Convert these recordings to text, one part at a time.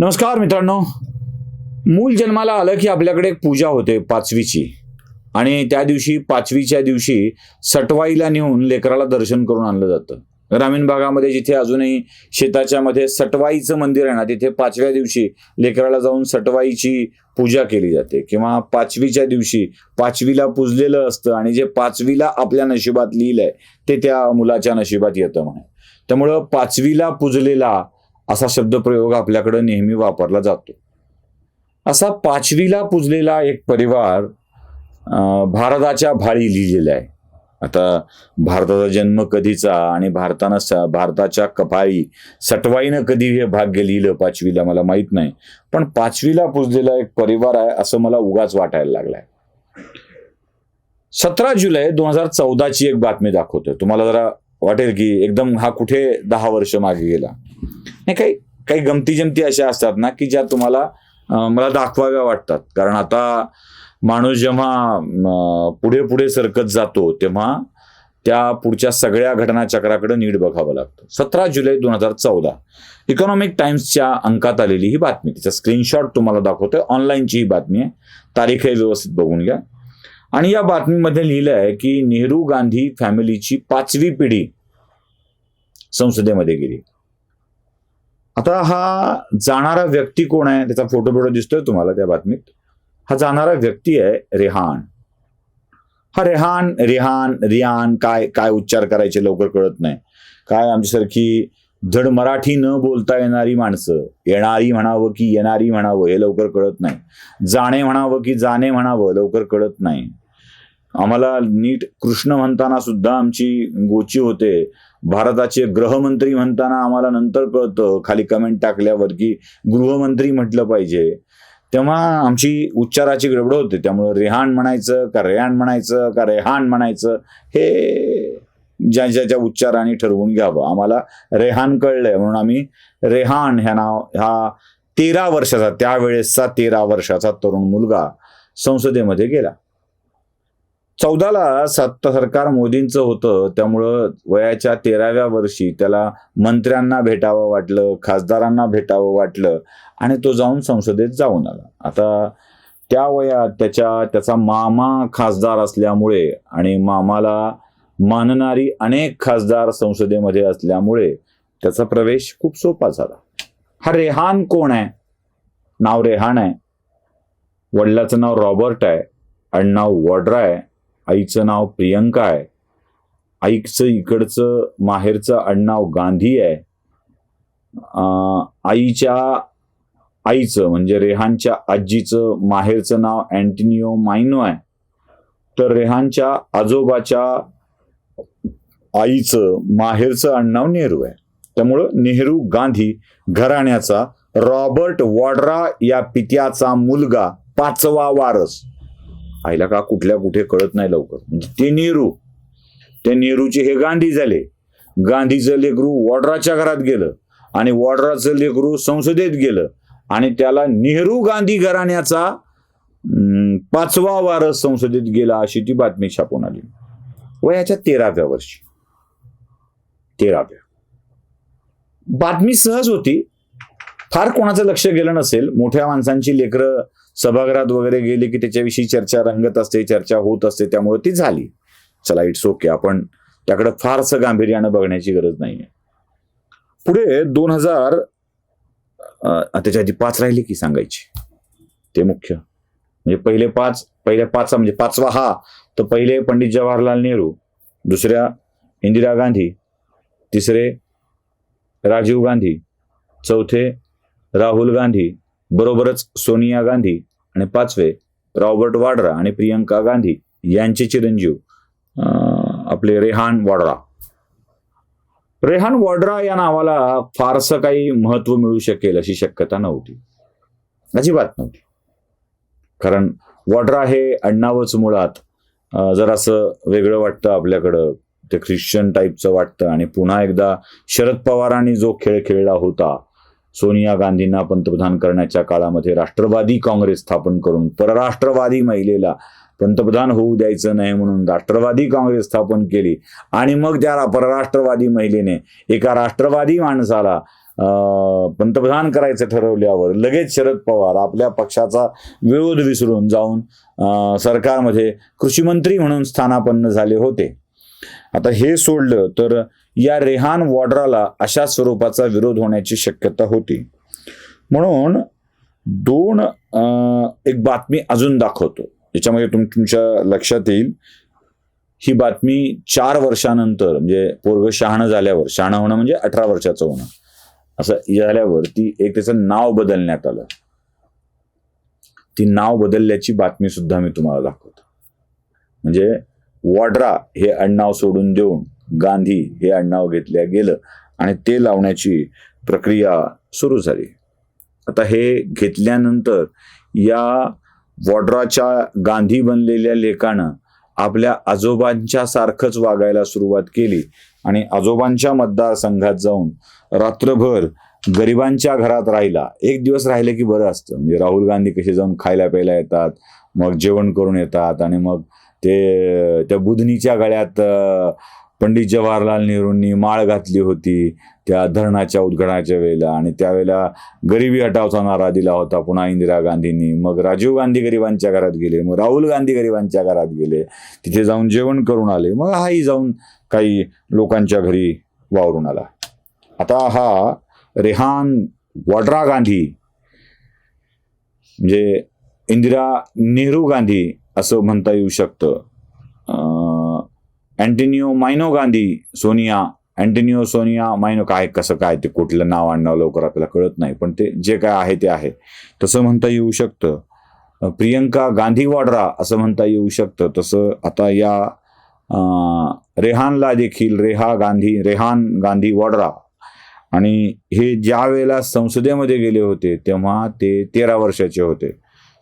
नमस्कार मित्रांनो. मूल जन्माला आलं की आपल्याकडे एक पूजा होते पाचवीची. आणि त्या दिवशी पाचवीच्या दिवशी सटवाईला नेऊन लेकराला दर्शन करून आणलं जातं. ग्रामीण भागामध्ये जिथे अजूनही शेताच्या मध्ये सटवाईचं मंदिर आहे ना तिथे पाचव्या दिवशी लेकराला जाऊन सटवाईची पूजा केली जाते. किंवा पाचवीच्या दिवशी पाचवीला पुजलेलं असतं आणि जे पाचवीला आपल्या नशिबात लिहिलंय ते त्या मुलाच्या नशिबात येतं म्हणे. त्यामुळं पाचवीला पुजलेला असा शब्दप्रयोग आपल्याकडे नेहमी वापरला जातो. असा पाचवीला पुजलेला एक परिवार भारताच्या भाळी लिहिलेला आहे. आता भारताचा जन्म कधीचा आणि भारतानं स- भारताच्या कपाळी सटवाईनं कधी हे भाग्य लिहिलं पाचवीला मला माहीत नाही. पण पाचवीला पुजलेला एक परिवार आहे असं मला उगाच वाटायला लागलाय. सतरा जुलै दोन हजार चौदाची एक बातमी दाखवतोय. तुम्हाला जरा वाटेल की एकदम हा कुठे दहा वर्ष मागे गेला. नाही काही काही गमती जमती अशा असतात ना की ज्या तुम्हाला मला दाखवाव्या वाटतात. कारण आता माणूस जेव्हा पुढे पुढे सरकत जातो तेव्हा त्या पुढच्या सगळ्या घटनाचक्राकडे नीट बघावं लागतं. सतरा जुलै दोन हजार चौदा. इकॉनॉमिक टाइम्सच्या अंकात आलेली ही बातमी. तिचा स्क्रीनशॉट तुम्हाला दाखवतोय. ऑनलाईनची ही बातमी आहे. तारीखही व्यवस्थित बघून घ्या. आणि या बातमीमध्ये लिहिलं आहे की नेहरू गांधी फॅमिलीची पाचवी पिढी संसदेमध्ये गेली. आता हा जाणारा व्यक्ती कोण आहे? त्याचा फोटो फोटो दिसतोय तुम्हाला त्या बातमीत. हा जाणारा व्यक्ती आहे रेहान. हा रेहान रेहान रियान काय काय उच्चार करायचे लवकर कळत नाही. काय आमच्यासारखी धड मराठी न बोलता येणारी माणसं येणारी म्हणावं की येणारी म्हणावं हे लवकर कळत नाही. जाणे म्हणावं की जाणे म्हणावं लवकर कळत नाही. आम्हाला नीट कृष्ण म्हणताना सुद्धा आमची गोची होते. भारताचे गृहमंत्री म्हणताना आम्हाला नंतर कळतं खाली कमेंट टाकल्यावर की गृहमंत्री म्हटलं पाहिजे. तेव्हा आमची उच्चाराची गडबड होते. त्यामुळे रेहाण म्हणायचं का रेहाण म्हणायचं का रेहाण म्हणायचं हे ज्या ज्याच्या उच्चाराने ठरवून घ्यावं. आम्हाला रेहान कळलंय. म्हणून आम्ही रेहान ह्या नाव हा तेरा वर्षाचा त्यावेळेसचा तेरा वर्षाचा तरुण मुलगा संसदेमध्ये गेला. चौदाला सत्ता सरकार मोदींचं होतं. त्यामुळं वयाच्या तेराव्या वर्षी त्याला मंत्र्यांना भेटावं वाटलं खासदारांना भेटावं वाटलं आणि तो जाऊन संसदेत जाऊन आला. आता त्या वयात त्याच्या त्याचा मामा खासदार असल्यामुळे आणि मामाला मानणारी अनेक खासदार संसदेमध्ये असल्यामुळे त्याचा प्रवेश खूप सोपा झाला. हा रेहान कोण आहे? नाव रेहान आहे. वडिलाचं नाव रॉबर्ट आहे. आडनाव वॉड्रा आहे. आईचं नाव प्रियंका आहे. आईचं इकडचं माहेरचं आडनाव गांधी आहे. आईच्या आईचं म्हणजे रेहानच्या आजीचं माहेरचं नाव अँटिनिओ मायनो आहे. तर रेहानच्या आजोबाच्या आईचं माहेरचं आडनाव नेहरू आहे. त्यामुळं नेहरू गांधी घराण्याचा रॉबर्ट वॉड्रा या पित्याचा मुलगा पाचवा वारस. आईला का कुठल्या कुठे कळत नाही लवकर. म्हणजे ते नेहरू ते नेहरूचे हे गांधी झाले. गांधीचं लेकरू वॉड्राच्या घरात गेलं आणि वॉड्राचं लेकरू संसदेत गेलं आणि त्याला नेहरू गांधी घराण्याचा पाचवा वारस संसदेत गेला अशी ती बातमी छापून आली. वयाच्या तेराव्या वर्षी. तेराव्या. बातमी सहज होती. फार कोणाचं लक्ष गेलं नसेल. मोठ्या माणसांची लेकरं सभागृहात वगैरे गेले की त्याच्याविषयी चर्चा रंगत असते चर्चा होत असते त्यामुळे ती झाली. चला इट्स ओके आपण त्याकडे फारसं गांभीर्यानं बघण्याची गरज नाहीये. पुढे दोन हजार त्याच्या आधी पाच राहिले की सांगायची. ते मुख्य. म्हणजे पहिले पाच पहिल्या पाच म्हणजे पाचवा हा. तर पहिले पंडित जवाहरलाल नेहरू दुसऱ्या इंदिरा गांधी तिसरे राजीव गांधी चौथे राहुल गांधी बरोबरच सोनिया गांधी आणि पाचवे रॉबर्ट वाड्रा आणि प्रियंका गांधी यांचे चिरंजीव आपले रेहान वाड्रा. रेहान वॉड्रा या नावाला फारसं काही महत्त्व मिळू शकेल अशी शक्यता नव्हती. अजिबात नव्हती. कारण वॉड्रा हे अण्णावच मुळात जरासं वेगळं वाटतं आपल्याकडं ते ख्रिश्चन टाईपचं वाटतं आणि पुन्हा एकदा शरद पवारांनी जो खेळ खेळला होता सोनिया गांधींना पंतप्रधान करण्याच्या काळामध्ये राष्ट्रवादी काँग्रेस स्थापन करून परराष्ट्रवादी महिलेला पंतप्रधान होऊ द्यायचं नाही म्हणून राष्ट्रवादी काँग्रेस स्थापन केली. आणि मग त्या परराष्ट्रवादी महिलेने एका राष्ट्रवादी माणसाला अं, पंतप्रधान करायचं ठरवल्यावर लगेच शरद पवार आपल्या पक्षाचा विरोध विसरून जाऊन सरकारमध्ये कृषीमंत्री म्हणून स्थानापन्न झाले होते. आता हे सोडलं तर या रेहान वॉड्राला अशा स्वरूपाचा विरोध होण्याची शक्यता होती. म्हणून दोन एक बातमी अजून दाखवतो. याच्यामध्ये तुम तुमच्या लक्षात येईल. ही बातमी चार वर्षानंतर म्हणजे पूर्व शहाणं झाल्यावर शहाणं होणं म्हणजे अठरा वर्षाचं होणं. असं झाल्यावर ती एक त्याचं नाव बदलण्यात आलं. ती नाव बदलल्याची बातमी सुद्धा मी तुम्हाला दाखवतो. म्हणजे वॉड्रा हे आडनाव सोडून देऊन गांधी हे आडनाव घेतल्या गेलं आणि ते लावण्याची प्रक्रिया सुरू झाली. आता हे घेतल्यानंतर या वॉड्राच्या गांधी बनलेल्या लेखानं आपल्या आजोबांच्या सारखंच वागायला सुरुवात केली आणि आजोबांच्या मतदारसंघात जाऊन रात्रभर गरिबांच्या घरात राहिला. एक दिवस राहिले की बरं असतं. म्हणजे राहुल गांधी कसे जाऊन खायला प्यायला येतात मग जेवण करून येतात आणि मग ते त्या बुधनीच्या गळ्यात पंडित जवाहरलाल नेहरूंनी माळ घातली होती त्या धरणाच्या उद्घाटनाच्या वेळेला. आणि त्यावेळेला गरिबी हटावचा नारा दिला होता पुन्हा इंदिरा गांधींनी. मग राजीव गांधी गरिबांच्या घरात गेले मग राहुल गांधी गरिबांच्या घरात गेले. तिथे जाऊन जेवण करून आले. मग हाही जाऊन काही लोकांच्या घरी वावरून आला. आता हा रेहान वड्रा गांधी म्हणजे इंदिरा नेहरू गांधी असं म्हणता येऊ शकतं. अं, Antonio Maino Gandhi Sonia Antonio Sonia Maino काय कसं काय ते कुठलं नाव आणणं लवकर आपल्याला कळत नाही पण ते जे काय आहे ते आहे. तसं म्हणता येऊ शकतं. प्रियंका गांधी वाड्रा असं म्हणता येऊ शकतं. तसं आता या रेहानला देखील रेहा गांधी रेहान गांधी वाड्रा आणि हे ज्या वेळेला संसदेमध्ये गेले होते तेव्हा ते तेरा वर्षाचे होते.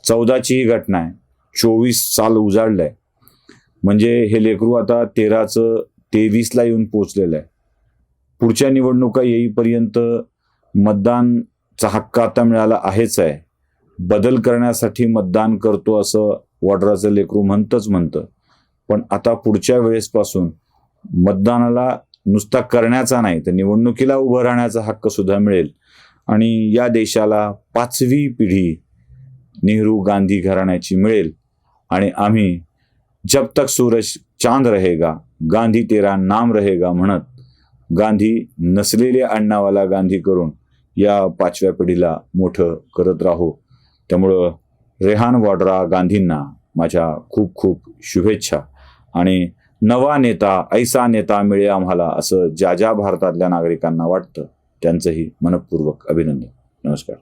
चौदाची ही घटना आहे. चोवीस साल उजाडलंय. म्हणजे हे लेकरू आता तेराचं तेवीसला येऊन पोचलेलं आहे. पुढच्या निवडणुका येईपर्यंत मतदानचा हक्क आता मिळाला आहेच आहे. बदल करण्यासाठी मतदान करतो असं वॉड्राचं लेकरू म्हणतंच म्हणतं. पण आता पुढच्या वेळेसपासून मतदानाला नुसता करण्याचा नाही तर निवडणुकीला उभं राहण्याचा हक्क सुद्धा मिळेल. आणि या देशाला पाचवी पिढी नेहरू गांधी घराण्याची मिळेल. आणि आम्ही जब तक सूरज चांद रहेगा गांधी तेरा नाम रहेगा म्हणत गांधी नसलेल्या अण्णावाला गांधी करून या पाचव्या पिढीला मोठं करत राहू. त्यामुळं रेहान वॉड्रा गांधींना माझ्या खूप खूप शुभेच्छा. आणि नवा नेता ऐसा नेता मिळे आम्हाला असं ज्या ज्या भारतातल्या नागरिकांना वाटतं त्यांचंही मनपूर्वक अभिनंदन. नमस्कार.